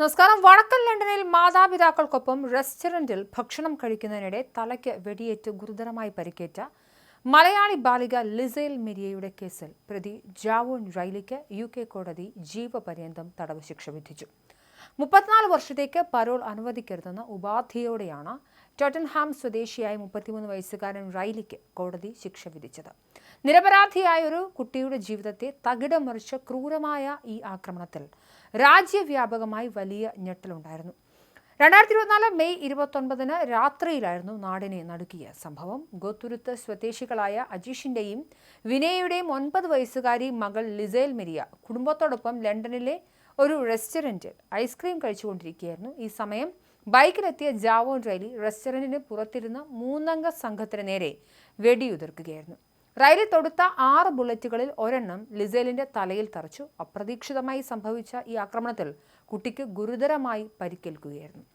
നമസ്കാരം. വടക്കൻ ലണ്ടനിൽ മാതാപിതാക്കൾക്കൊപ്പം റെസ്റ്റോറന്റിൽ ഭക്ഷണം കഴിക്കുന്നതിനിടെ തലയ്ക്ക് വെടിയേറ്റ് ഗുരുതരമായി പരിക്കേറ്റ മലയാളി ബാലിക ലിസേൽ മെരിയയുടെ കേസിൽ പ്രതി ജാവോൺ റൈലിക്ക് യു കെ കോടതി ജീവപര്യന്തം തടവ് ശിക്ഷ വിധിച്ചു. മുപ്പത്തിനാല് വർഷത്തേക്ക് പരോൾ അനുവദിക്കരുതെന്ന ഉപാധിയോടെയാണ് ടോട്ടൻഹാം സ്വദേശിയായ മുപ്പത്തിമൂന്ന് വയസ്സുകാരൻ റൈലിക്ക് കോടതി ശിക്ഷ വിധിച്ചത്. നിരപരാധിയായ ഒരു കുട്ടിയുടെ ജീവിതത്തെ തകിടം മറിച്ച ക്രൂരമായ ഈ ആക്രമണത്തിൽ രാജ്യവ്യാപകമായി വലിയ ഞെട്ടലുണ്ടായിരുന്നു. രണ്ടായിരത്തി ഇരുപത്തിനാല് മെയ് ഇരുപത്തൊൻപതിന് രാത്രിയിലായിരുന്നു നാടിനെ നടുക്കിയ സംഭവം. ഗോത്തുരുത്ത് സ്വദേശികളായ അജീഷിന്റെയും വിനയയുടെയും ഒൻപത് വയസ്സുകാരി മകൾ ലിസേൽ മെരിയ കുടുംബത്തോടൊപ്പം ലണ്ടനിലെ ഒരു റെസ്റ്റോറന്റിൽ ഐസ്ക്രീം കഴിച്ചുകൊണ്ടിരിക്കുകയായിരുന്നു. ഈ സമയം ബൈക്കിലെത്തിയ ജാവോൺ റൈലി റെസ്റ്റോറന്റിന് പുറത്തിരുന്ന മൂന്നംഗ സംഘത്തിന് നേരെ വെടിയുതിർക്കുകയായിരുന്നു. റൈലി തൊടുത്ത ആറ് ബുള്ളറ്റുകളിൽ ഒരെണ്ണം ലിസേലിന്റെ തലയിൽ തറച്ചു. അപ്രതീക്ഷിതമായി സംഭവിച്ച ഈ ആക്രമണത്തിൽ കുട്ടിക്ക് ഗുരുതരമായി പരിക്കേൽക്കുകയായിരുന്നു.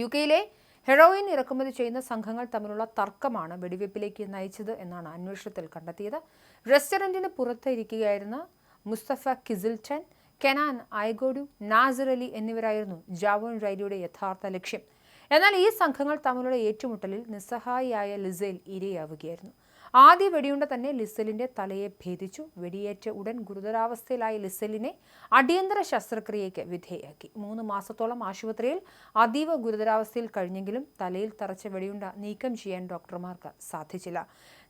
യു കെയിലെ ഹെറോയിൻ ഇറക്കുമതി ചെയ്യുന്ന സംഘങ്ങൾ തമ്മിലുള്ള തർക്കമാണ് വെടിവെപ്പിലേക്ക് നയിച്ചത് എന്നാണ് അന്വേഷണത്തിൽ കണ്ടെത്തിയത്. റെസ്റ്റോറന്റിന് പുറത്തിരിക്കുകയായിരുന്ന Mustafa Kiziltan Kenan Aygodu Nasser Ali എന്നിവരായിരുന്നു ജാവോൺ റൈലിയുടെ യഥാർത്ഥ ലക്ഷ്യം. എന്നാൽ ഈ സംഘങ്ങൾ തമ്മിലുള്ള ഏറ്റുമുട്ടലിൽ നിസ്സഹായിയായ ലിസേൽ ഇരയാവുകയായിരുന്നു. ആദ്യ വെടിയുണ്ട തന്നെ ലിസലിന്റെ തലയെ ഭേദിച്ചു. വെടിയേറ്റ ഉടൻ ഗുരുതരാവസ്ഥയിലായ ലിസലിനെ അടിയന്തര ശസ്ത്രക്രിയയ്ക്ക് വിധേയാക്കി മൂന്ന് മാസത്തോളം ആശുപത്രിയിൽ അതീവ ഗുരുതരാവസ്ഥയിൽ കഴിഞ്ഞെങ്കിലും തലയിൽ തറച്ച വെടിയുണ്ട നീക്കം ചെയ്യാൻ ഡോക്ടർമാർക്ക് സാധിച്ചില്ല.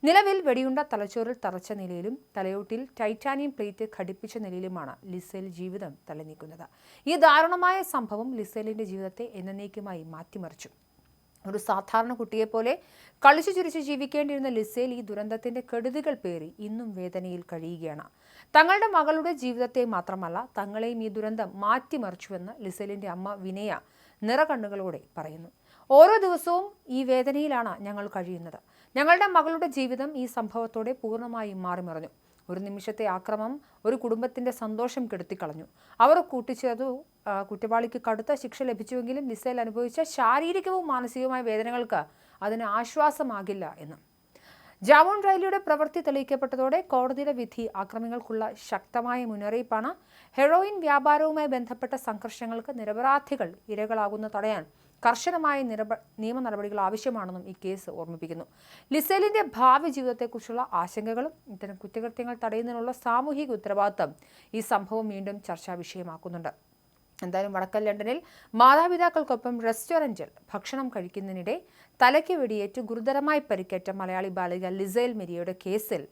നിലവിൽ വെടിയുണ്ട തലച്ചോറിൽ തറച്ച നിലയിലും തലയോട്ടിൽ ടൈറ്റാനിയം പ്ലേറ്റ് ഘടിപ്പിച്ച നിലയിലുമാണ് ലിസേൽ ജീവിതം തലനീക്കുന്നത്. ഈ ദാരുണമായ സംഭവം ലിസേലിന്റെ ജീവിതത്തെ എന്നേക്കുമായി മാറ്റിമറിച്ചു. ഒരു സാധാരണ കുട്ടിയെപ്പോലെ കളിച്ചു ചിരിച്ച് ജീവിക്കേണ്ടിയിരുന്ന ലിസേൽ ഈ ദുരന്തത്തിന്റെ കെടുതികൾ പേറി ഇന്നും വേദനയിൽ കഴിയുകയാണ്. തങ്ങളുടെ മകളുടെ ജീവിതത്തെ മാത്രമല്ല തങ്ങളെയും ഈ ദുരന്തം മാറ്റിമറിച്ചുവെന്ന് ലിസലിന്റെ അമ്മ വിനയ നിറകണ്ണുകളോടെ പറയുന്നു. ഓരോ ദിവസവും ഈ വേദനയിലാണ് ഞങ്ങൾ കഴിയുന്നത്. ഞങ്ങളുടെ മകളുടെ ജീവിതം ഈ സംഭവത്തോടെ പൂർണമായും മാറിമറിഞ്ഞു. ഒരു നിമിഷത്തെ ആക്രമം ഒരു കുടുംബത്തിന്റെ സന്തോഷം കെടുത്തിക്കളഞ്ഞു. അവർ കൂട്ടിച്ചേർത്തു. കുറ്റവാളിക്ക് കടുത്ത ശിക്ഷ ലഭിച്ചുവെങ്കിലും മിസൈൽ അനുഭവിച്ച ശാരീരികവും മാനസികവുമായ വേദനകൾക്ക് അതിന് ആശ്വാസമാകില്ല എന്ന്. ജാവോൺ റൈലിയുടെ പ്രവൃത്തി തെളിയിക്കപ്പെട്ടതോടെ കോടതിയുടെ വിധി അക്രമികൾക്കുള്ള ശക്തമായ മുന്നറിയിപ്പാണ്. ഹെറോയിൻ വ്യാപാരവുമായി ബന്ധപ്പെട്ട സംഘർഷങ്ങൾക്ക് നിരപരാധികൾ ഇരകളാകുന്ന തടയാൻ കർശനമായ നിയമ നടപടികൾ ആവശ്യമാണെന്നും ഈ കേസ് ഓർമ്മിപ്പിക്കുന്നു. ലിസേലിന്റെ ഭാവി ജീവിതത്തെക്കുറിച്ചുള്ള ആശങ്കകളും ഇത്തരം കുറ്റകൃത്യങ്ങൾ തടയുന്നതിനുള്ള സാമൂഹിക ഉത്തരവാദിത്തം ഈ സംഭവം വീണ്ടും ചർച്ചാ വിഷയമാക്കുന്നുണ്ട് എന്തായാലും വടക്കൻ ലണ്ടനിൽ മാതാപിതാക്കൾക്കൊപ്പം റെസ്റ്റോറന്റിൽ ഭക്ഷണം കഴിക്കുന്നതിനിടെ തലയ്ക്ക് വെടിയേറ്റ് ഗുരുതരമായി പരിക്കേറ്റ മലയാളി ബാലിക ലിസൈൽ മെരിയയുടെ കേസിൽ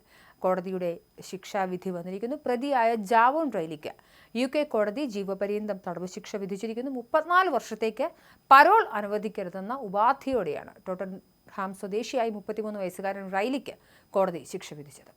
കോടതിയുടെ ശിക്ഷാവിധി വന്നിരിക്കുന്നു. പ്രതിയായ ജാവോൺ റൈലിക്ക് യു കെ കോടതി ജീവപര്യന്തം തടവ് ശിക്ഷ വിധിച്ചിരിക്കുന്നു. മുപ്പത്തിനാല് വർഷത്തേക്ക് പരോൾ അനുവദിക്കരുതെന്ന ഉപാധിയോടെയാണ് ടോട്ടൻഹാം സ്വദേശിയായി മുപ്പത്തിമൂന്ന് വയസ്സുകാരൻ റൈലിക്ക് കോടതി ശിക്ഷ വിധിച്ചത്.